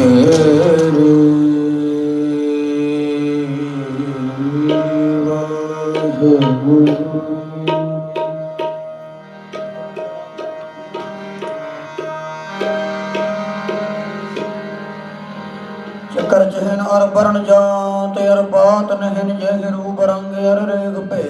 ਚੱਕਰ ਵਾਹਿਗੁਰੂ ਜਹਨ ਅਰ ਬਰਨ ਜਾਤ, ਅਰ ਬਾਤ ਨਹਿਨ ਜਹ ਰੂਪ ਰੰਗ, ਅਰ ਰੇਗ ਭੇ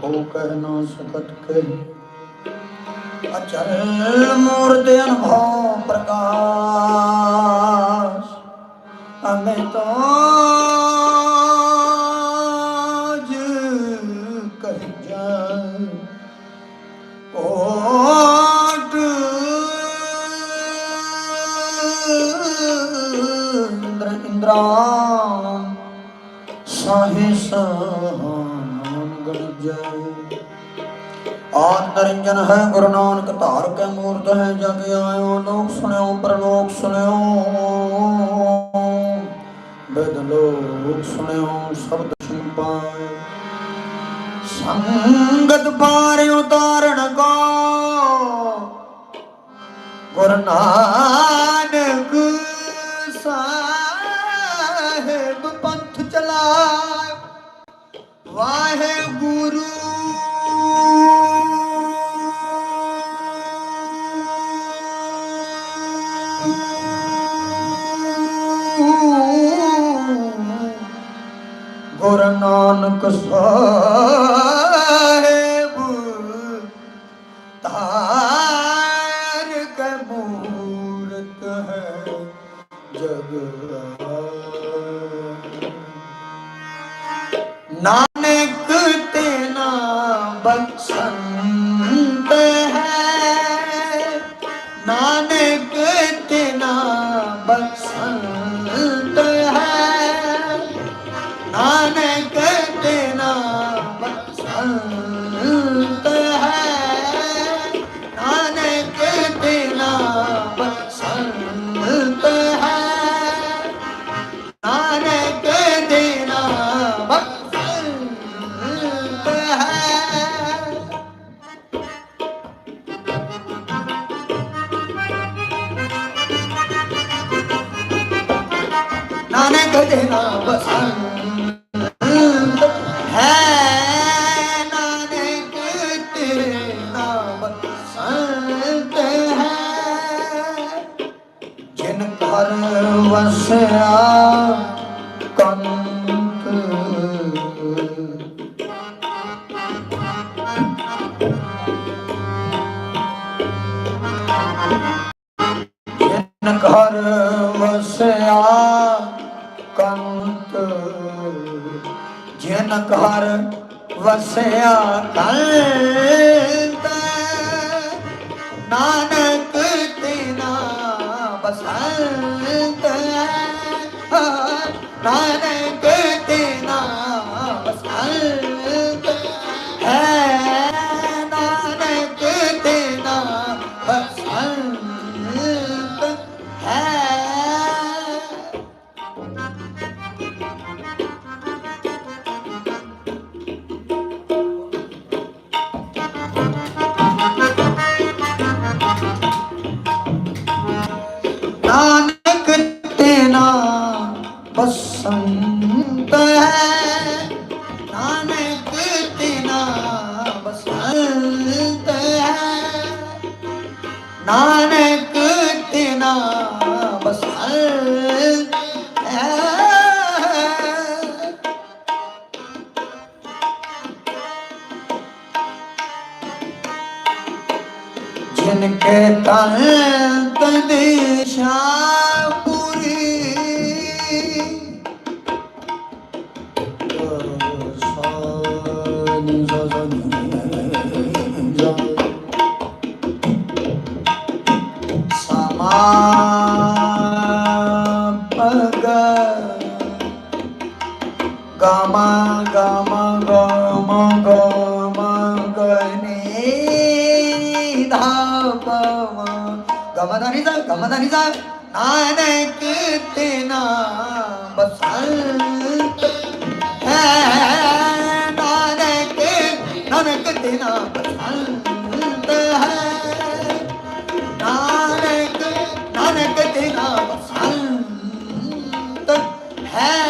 ਕੋ ਕਹਿ ਨਾ ਸਕਤ ਕੇ ਅਚਲ ਮੂਰਤ ਅਨਭਉ ਪ੍ਰਕਾਸ਼। ਅਮੇ ਤਾਜ ਕਹਿ ਜਾ ਕੋਟ ਇੰਦਰਾ ਸਾਹੇ ਸਾਨ ਆਨ ਨਰਿੰਜਨ ਹੈ, ਗੁਰੂ ਨਾਨਕ ਧਾਰ ਕੇ ਮੂਰਤ ਹੈ, ਜਗ ਆਇਓ, ਲੋਕ ਸੁਣਿਓ, ਪਰਲੋਕ ਸੁਣਿਓ। ਬਦ ਸੁਣਿਓ ਸ਼ਬਦ ਸੁਣ ਸੰਗਤ ਪਾਰ ਉਤਾਰਨ ਕੋ। ਗੁਰੂ ਨਾਨਕ ਸਾਹਿਬ ਪੰਥ ਚਲਾ। ਵਾਹਿਗੁਰੂ ਨਾਨਕ ਸਾਹਿਬ ਤਾਰ ਕੇ ਮੂਰਤ ਹੈ ਜਗ ਨਾਨਕ ਤੇ ਨਾ ਬਖਸ਼ੰਤ ਨਾਮ ਹੈ। ਜਿਨ ਘਰ ਵਸਿਆ ਕੰਤ। ਜਿਨ ਘਰ ਵਸਿਆ ਕੰਤ। ਜਿਨ ਘਰ ਵਸਿਆ जिन के Gama, gama, gama, gama. ગમતા નહીં સાહેબ ગમતા નહીં સાહેબ નાને કીર્તિના બસંત હે નાને કે નાને કીર્તિના બસંત હે નાને કે નાને કીર્તિના બસંત હે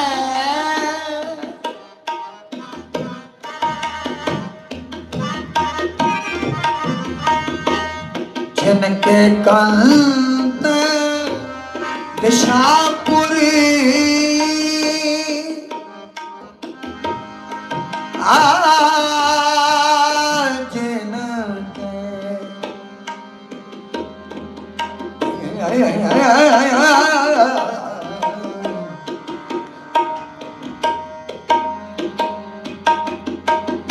जिनके कंत दिशापुरी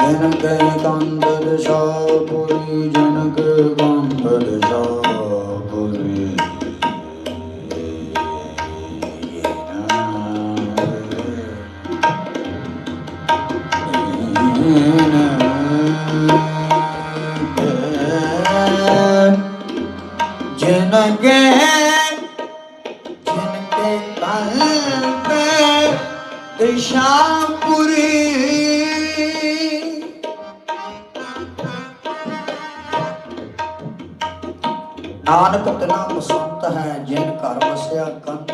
ਜਨਕ ਕਾਂਦਰ ਸ਼ਾਪੁਰੀ ਜਨਕ ਕਾਂਦਰ ਸ਼ਾਪੁਰੀ ਜਨਕੇ ਜਨਕੇ ਕਾਂਦਰ ਦਿਸ਼ਾ ਨਾਨਕ ਤਨਾ ਬਸੰਤ ਹੈ, ਜਿਨ ਘਰ ਵਸਿਆ ਕੰਤ।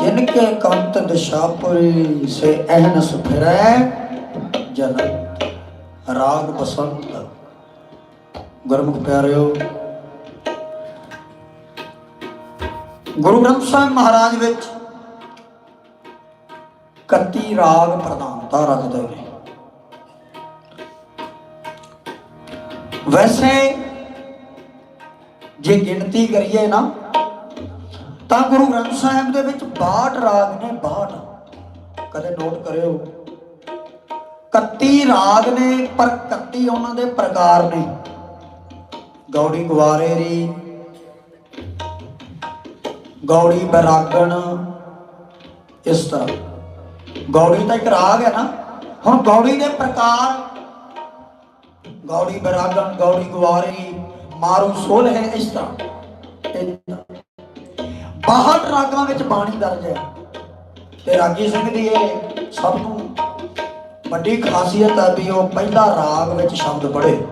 ਜਿਨ ਕੇ ਕੰਤ ਦਿਸ਼ਾਪੁਰੀ ਸੇ ਅਹਨਸ ਫਿਰੈ ਜਨਤ। ਰਾਗ ਬਸੰਤ। ਗੁਰਮੁਖ ਪਿਆਰਿਓ, ਗੁਰੂ ਗ੍ਰੰਥ ਸਾਹਿਬ ਮਹਾਰਾਜ ਵਿੱਚ 31 ਰਾਗ ਪ੍ਰਧਾਨਤਾ ਰੱਖਦੇ ਨੇ। ਵੈਸੇ ਜੇ ਗਿਣਤੀ ਕਰੀਏ ਨਾ, ਤਾਂ ਗੁਰੂ ਗ੍ਰੰਥ ਸਾਹਿਬ ਦੇ ਵਿੱਚ 62 ਰਾਗ ਨੇ 62 ਕਦੇ ਨੋਟ ਕਰਿਓ। 31 ਰਾਗ ਨੇ, ਪਰ 31 ਉਹਨਾਂ ਦੇ ਪ੍ਰਕਾਰ ਨੇ। ਗੌੜੀ ਗਵਾਰੇ ਰੀ ਗੌੜੀ ਬਰਾਗਣ, ਇਸ ਤਰ੍ਹਾਂ। ਗੌੜੀ ਤਾਂ ਇੱਕ ਰਾਗ ਹੈ ਨਾ। ਹੁਣ ਗੌੜੀ ਦੇ ਪ੍ਰਕਾਰ ਗੌੜੀ ਬਰਾਗਣ, ਗੌੜੀ ਗਵਾਰੀ ਮਾਰੂ ਸੋਲ ਹੈ ਇਸ ਤਰ੍ਹਾਂ। 62 ਰਾਗਾਂ ਵਿੱਚ ਬਾਣੀ ਦਰਜ ਹੈ। ਤੇ ਰਾਗੀ ਸਿੰਘ ਦੀ ਇਹ ਸਭ ਤੋਂ ਵੱਡੀ ਖਾਸੀਅਤ ਹੈ ਵੀ ਉਹ ਪਹਿਲਾ ਰਾਗ ਵਿੱਚ ਸ਼ਬਦ ਪੜ੍ਹੇ।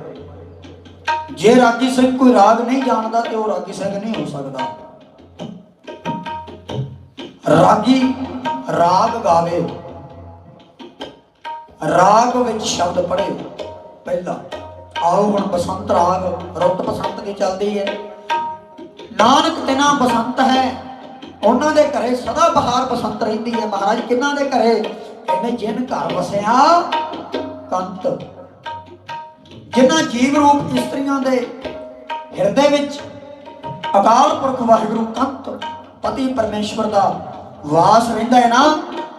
ਜੇ ਰਾਗੀ ਸਿੰਘ ਕੋਈ ਰਾਗ ਨਹੀਂ ਜਾਣਦਾ ਤੇ ਉਹ ਰਾਗੀ ਸਿੰਘ ਨਹੀਂ ਹੋ ਸਕਦਾ। ਰਾਗੀ ਰਾਗ ਗਾਵੇ। ਰਾਗ ਵਿੱਚ ਸ਼ਬਦ ਪੜ੍ਹੇ, ਪਹਿਲਾ। ਆਓ ਹੁਣ ਬਸੰਤ ਰਾਗ, ਰੁੱਤ ਬਸੰਤ ਦੀ ਚੱਲਦੀ ਹੈ ਨਾਨਕ ਤਿਨਾ ਬਸੰਤ ਹੈ, ਉਹਨਾਂ ਦੇ ਘਰੇ ਸਦਾ ਬਹਾਰ ਬਸੰਤ ਰਹਿੰਦੀ ਹੈ ਮਹਾਰਾਜ, ਕਿੰਨਾ ਦੇ ਘਰੇ? ਕਹਿੰਦੇ, ਜਿਨ ਘਰ ਵਸਿਆ ਕੰਤ। ਜਿਨ੍ਹਾਂ ਜੀਵ ਰੂਪ ਇਸਤਰੀਆਂ ਦੇ ਹਿਰਦੇ ਵਿੱਚ ਅਕਾਲ ਪੁਰਖ ਵਾਹਿਗੁਰੂ ਕੰਤ, ਪਤੀ ਪਰਮੇਸ਼ਵਰ ਦਾ ਵਾਸ ਰਹਿੰਦਾ ਹੈ ਨਾ,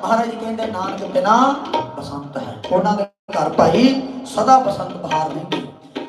ਮਹਾਰਾਜ ਕਹਿੰਦੇ, ਨਾਨਕ ਬਿਨਾ ਬਸੰਤ ਹੈ। ਉਹਨਾਂ ਦੇ ਘਰ ਭਾਈ ਸਦਾ ਬਸੰਤ ਬਹਾਰ ਰਹਿੰਦੀ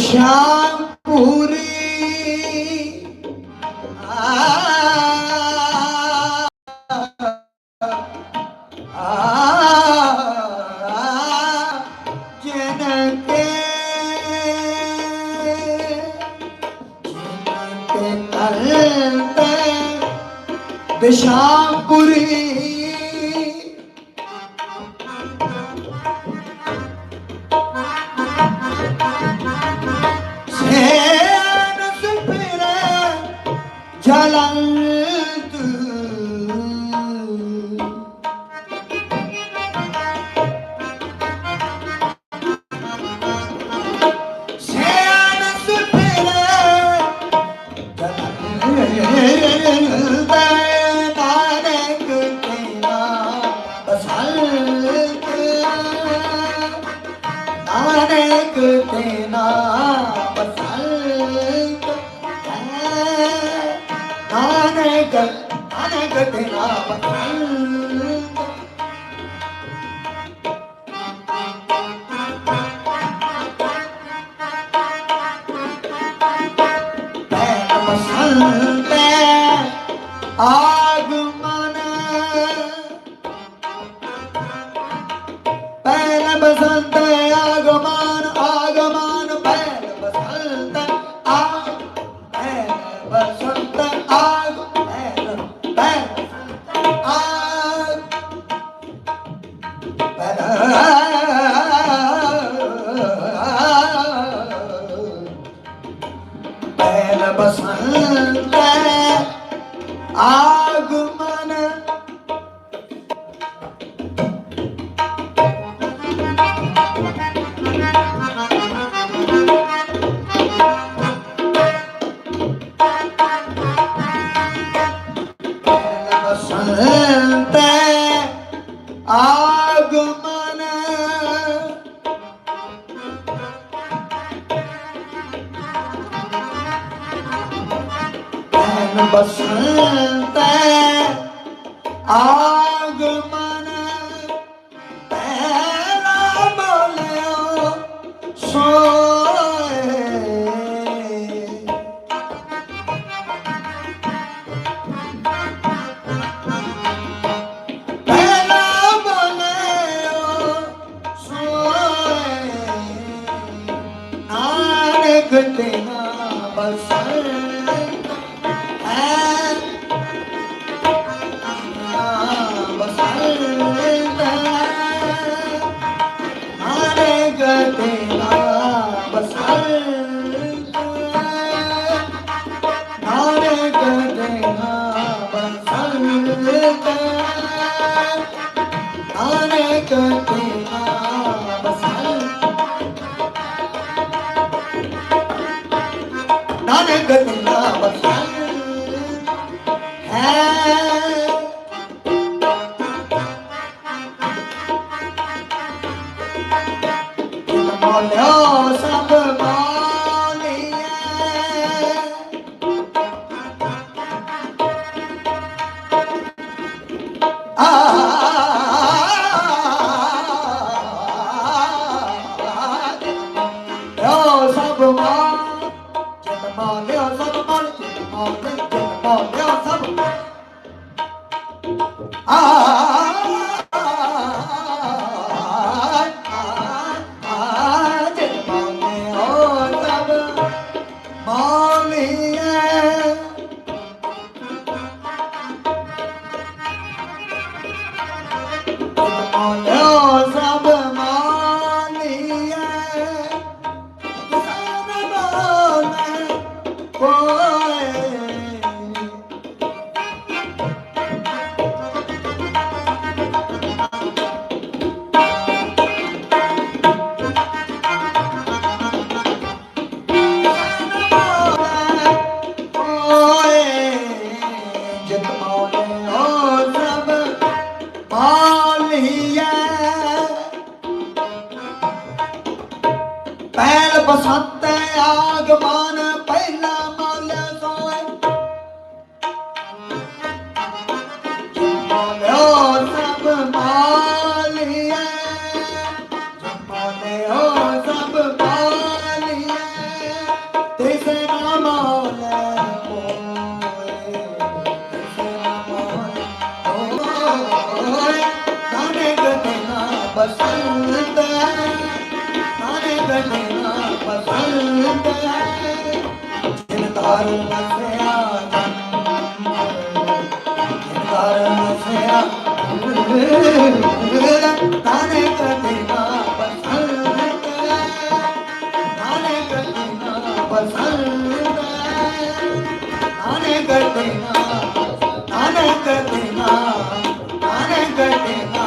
ਜਿਨਕੇ ਆ ਦਿਸ਼ਾ ਪੂਰੀ ਜਿਨਕੇ ਜਿਨਕੇ ਕੰਤ ਦਿਸ਼ਾ ਪੂਰੀ ਅਨੇਕ ਅਨੇਕ ਤੇਰਾ ਬਖੰਡ ਆਗਮਨ ਪਹਿਲ ਬਸੰਤ ਆਗਮਨ ਆਗਮਨ ਪਹਿਲ ਬਸੰਤ ਆ ਪਹਿਲ ਬਸੰਤ ਜਿਨ ਮੋਲਿਓ நானே கட்டினா நானே கட்டினா.